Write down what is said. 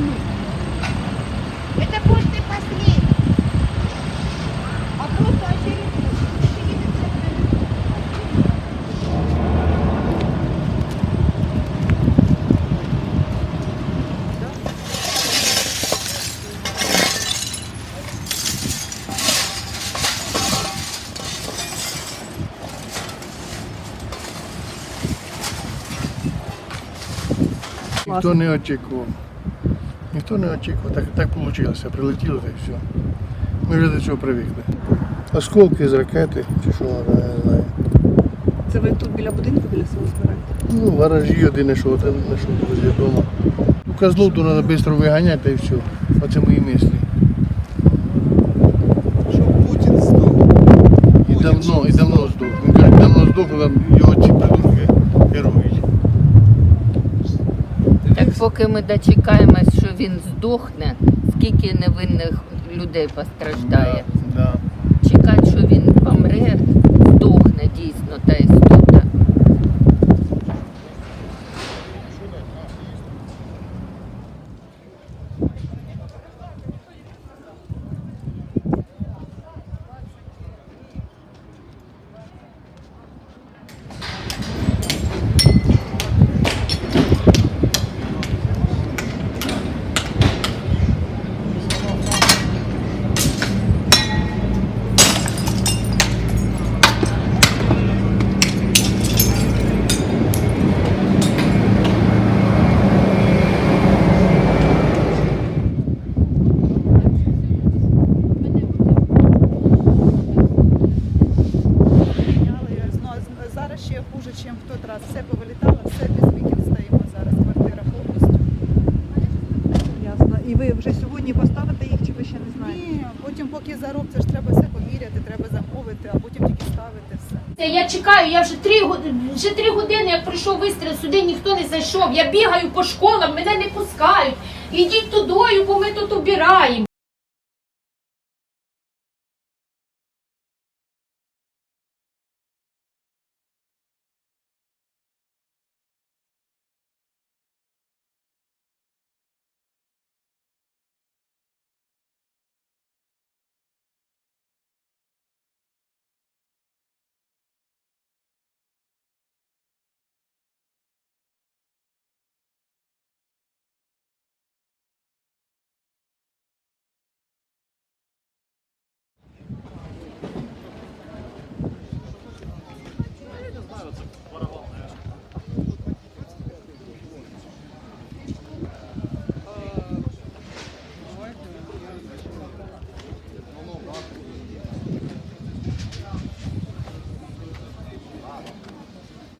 нужно. Это будет не последний. А просто очередной. Ніхто не очікував. Ніхто не очікував. Так, так вийшло. Прилетіло та й все. Ми вже до цього привикли. Осколки з ракети, чи що, я не знаю. Це ви тут біля будинку, біля свого збираєте? Ну, гаражі один знайшов, один знайшов возле дома. Ну, козлов то треба швидко виганяти й все. Оце мої мислі. Щоб Путін здох. І давно, і давно здох. Він каже, давно здох, там його ці придурки керують. Так поки ми дочекаємось, що він здохне, скільки невинних людей постраждає. Да. Чекати, що він помре, здохне дійсно та істота. Прийняли. Ну, а з- зараз ще хуже, ніж в той раз. Все повилітало, все без вікін стоїмо зараз. Квартира повністю. Ясно. І ви вже сьогодні поставите їх, чи ви ще не знаєте? Ні, потім поки зароб, це ж треба все поміряти, треба замовити, а потім тільки ставити все. Це Я чекаю, я вже три години, вже три години, як прийшов вистріл, сюди ніхто не зайшов. Я бігаю по школам, мене не пускають. Ідіть тудою, бо ми тут убираємо.